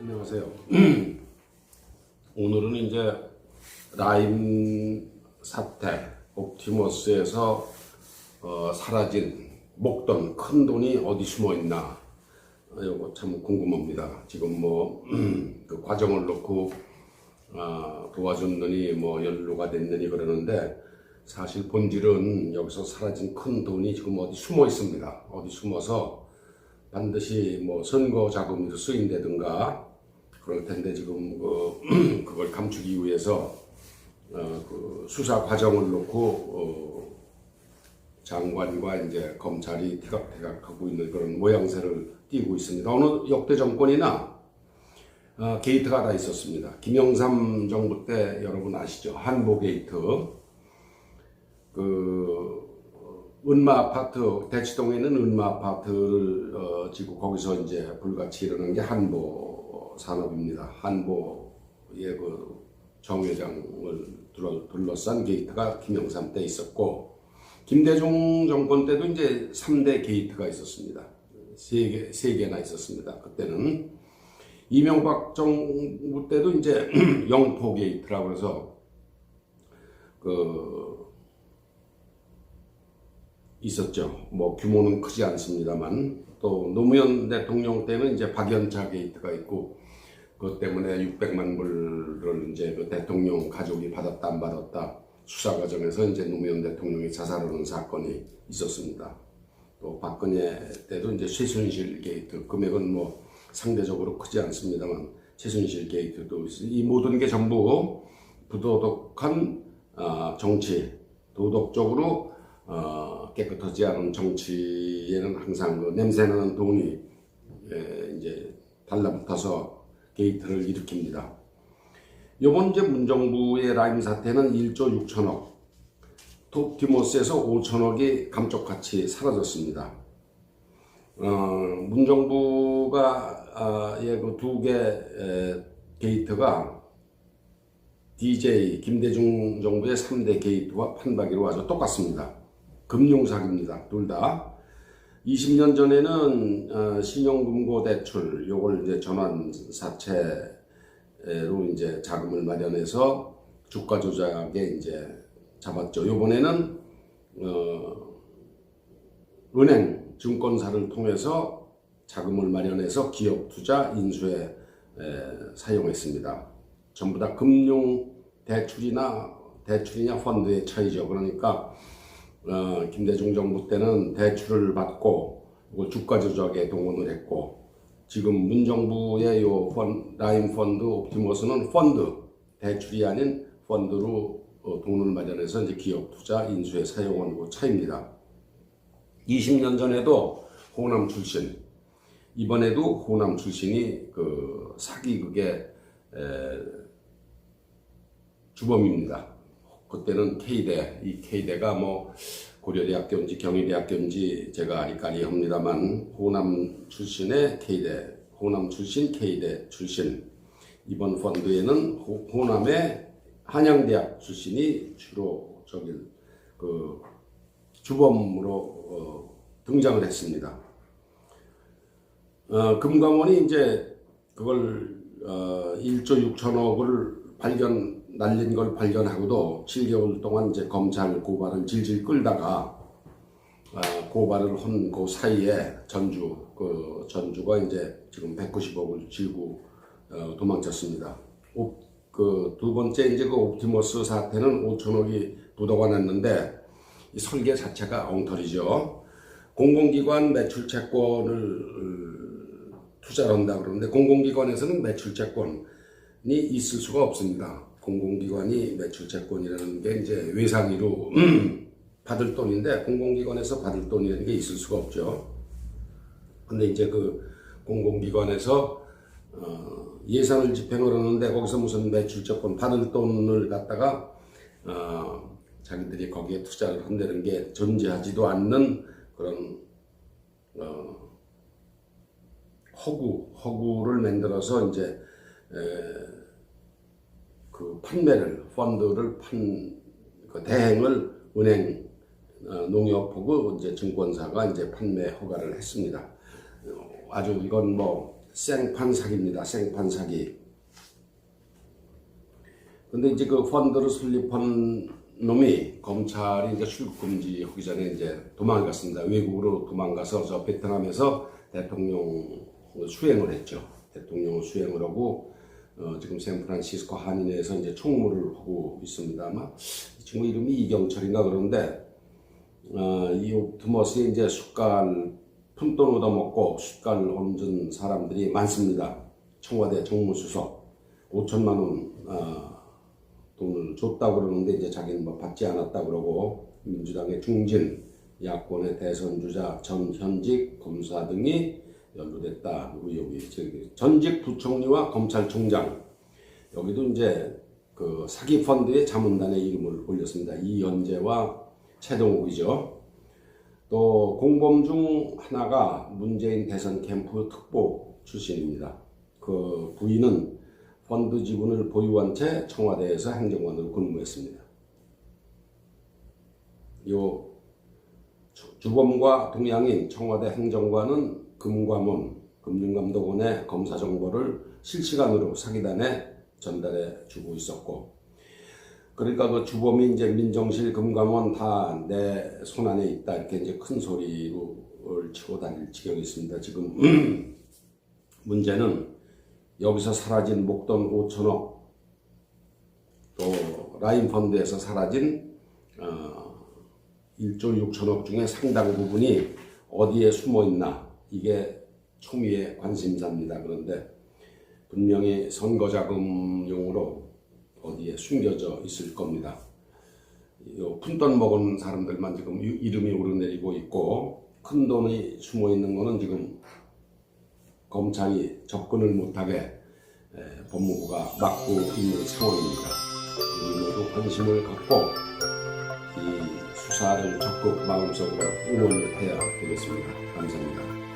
안녕하세요. 오늘은 이제 라임 사태 옵티머스에서 어, 사라진 목돈 큰 돈이 어디 숨어 있나 어, 이거 참 궁금합니다. 지금 뭐 그 과정을 놓고 아, 도와줬느니 뭐 연루가 됐느니 그러는데 사실 본질은 여기서 사라진 큰 돈이 지금 어디 숨어 있습니다. 어디 숨어서 반드시 뭐 선거 자금으로 쓰인다든가 그럴 텐데 지금 그 그걸 감추기 위해서 어, 그 수사 과정을 놓고 어, 장관과 이제 검찰이 티각태각하고 있는 그런 모양새를 띄고 있습니다. 어느 역대 정권이나 어, 게이트가 다 있었습니다. 김영삼 정부 때 여러분 아시죠? 한보 게이트. 그 은마 아파트 대치동에 있는 은마 아파트를 어, 지고 거기서 이제 불같이 일어난 게 한보 산업입니다. 한보의 그 정회장을 둘러, 둘러싼 게이트가 김영삼 때 있었고 김대중 정권 때도 이제 3대 게이트가 있었습니다. 세 개, 세 개나 있었습니다. 그때는 이명박 정부 때도 이제 영포 게이트라고 해서 그 있었죠. 뭐 규모는 크지 않습니다만 또 노무현 대통령 때는 이제 박연차 게이트가 있고 그것 때문에 600만 불을 이제 그 대통령 가족이 받았다 안 받았다 수사 과정에서 이제 노무현 대통령이 자살하는 사건이 있었습니다. 또 박근혜 때도 이제 최순실 게이트 금액은 뭐 상대적으로 크지 않습니다만 최순실 게이트도. 이 모든 게 전부 부도덕한 아, 정치 도덕적으로 어, 깨끗하지 않은 정치에는 항상 그 냄새나는 돈이 예, 이제 달라붙어서 게이트를 일으킵니다. 이번 이제 문정부의 라임 사태는 1조 6천억, 톱티모스에서 5천억이 감쪽같이 사라졌습니다. 어, 문정부가 아, 예그 개 게이트가 DJ 김대중 정부의 3대 게이트와 판박이로 아주 똑같습니다. 금융사기입니다. 둘 다. 20년 전에는 어, 신용금고 대출 요걸 이제 전환 사채로 이제 자금을 마련해서 주가 조작에 이제 잡았죠. 요번에는 어, 은행 증권사를 통해서 자금을 마련해서 기업 투자 인수에 에, 사용했습니다. 전부 다 금융 대출이나 대출이냐 펀드의 차이죠. 그러니까 어, 김대중 정부 때는 대출을 받고 주가 조작에 동원을 했고 지금 문정부의 요 펀, 라임 펀드 옵티머스는 펀드 대출이 아닌 펀드로 어, 돈을 마련해서 이제 기업 투자 인수에 사용한 그 차이입니다. 20년 전에도 호남 출신 이번에도 호남 출신이 그 사기극의 에, 주범입니다. 그때는 K대, 이 K대가 뭐 고려대학교인지 경희대학교인지 제가 아리까리 합니다만 호남 출신의 K대, 호남 출신 K대 출신 이번 펀드에는 호, 호남의 한양대학 출신이 주로 저기 그 주범으로 어, 등장을 했습니다. 어, 금감원이 이제 그걸 어, 1조 6천억을 발견 날린 걸 발견하고도 7개월 동안 이제 검찰 고발을 질질 끌다가 아, 고발을 한 그 사이에 전주 그 전주가 이제 지금 190억을 지고 어, 도망쳤습니다. 그 두 번째 이제 그 옵티머스 사태는 5천억이 부도가 났는데 이 설계 자체가 엉터리죠. 공공기관 매출 채권을 투자를 한다 그러는데 공공기관에서는 매출 채권이 있을 수가 없습니다. 공공기관이 매출채권이라는 게 이제 외상위로 받을 돈인데 공공기관에서 받을 돈이라는 게 있을 수가 없죠. 근데 이제 그 공공기관에서 어 예산을 집행을 하는데 거기서 무슨 매출채권 받을 돈을 갖다가 어 자기들이 거기에 투자를 한다는 게 존재하지도 않는 그런 어 허구 허구를 만들어서 이제 에, 그그 판매를 펀드를 판 그 대행을 은행 어, 농협하고 이제 증권사가 이제 판매 허가를 했습니다. 어, 아주 이건 뭐 생판 사기입니다. 생판 사기. 근데 이제 그 펀드를 설립한 놈이 검찰이 이제 출국 금지 하기 전에 이제 도망갔습니다. 외국으로 도망가서 저 베트남에서 대통령 수행을 했죠. 대통령 수행을 하고 어, 지금 샌프란시스코 한인회에서 이제 총무를 하고 있습니다. 아마 이 친구 이름이 이경철인가 그런데 어, 이 옵티머스에 이제 숟갈 푼돈 얻어먹고 숟갈 얹은 사람들이 많습니다. 청와대 정무수석 5천만 원 어, 돈을 줬다고 그러는데 이제 자기는 뭐 받지 않았다 그러고 민주당의 중진 야권의 대선 주자 전 현직 검사 등이 연루됐다 의혹이 전직 부총리와 검찰총장 여기도 이제 그 사기 펀드의 자문단에 이름을 올렸습니다. 이현재와 최동욱이죠. 또 공범 중 하나가 문재인 대선 캠프 특보 출신입니다. 그 부인은 펀드 지분을 보유한 채 청와대에서 행정관으로 근무했습니다. 요 주- 주범과 동양인 청와대 행정관은 금감원, 금융감독원의 검사 정보를 실시간으로 사기단에 전달해 주고 있었고, 그러니까 그 주범이 이제 민정실, 금감원 다 내 손안에 있다 이렇게 이제 큰 소리를 치고 다닐 지경이 있습니다. 지금 문제는 여기서 사라진 목돈 5천억, 또 라인 펀드에서 사라진 어, 1조 6천억 중에 상당 부분이 어디에 숨어 있나 이게 초미의 관심사입니다. 그런데 분명히 선거 자금용으로 어디에 숨겨져 있을 겁니다. 요 푼돈 먹은 사람들만 지금 유- 이름이 오르내리고 있고 큰 돈이 숨어 있는 거는 지금 검찰이 접근을 못하게 에, 법무부가 막고 있는 상황입니다. 우리 모두 관심을 갖고 이 수사를 적극 마음속으로 응원을 해야 되겠습니다. 감사합니다.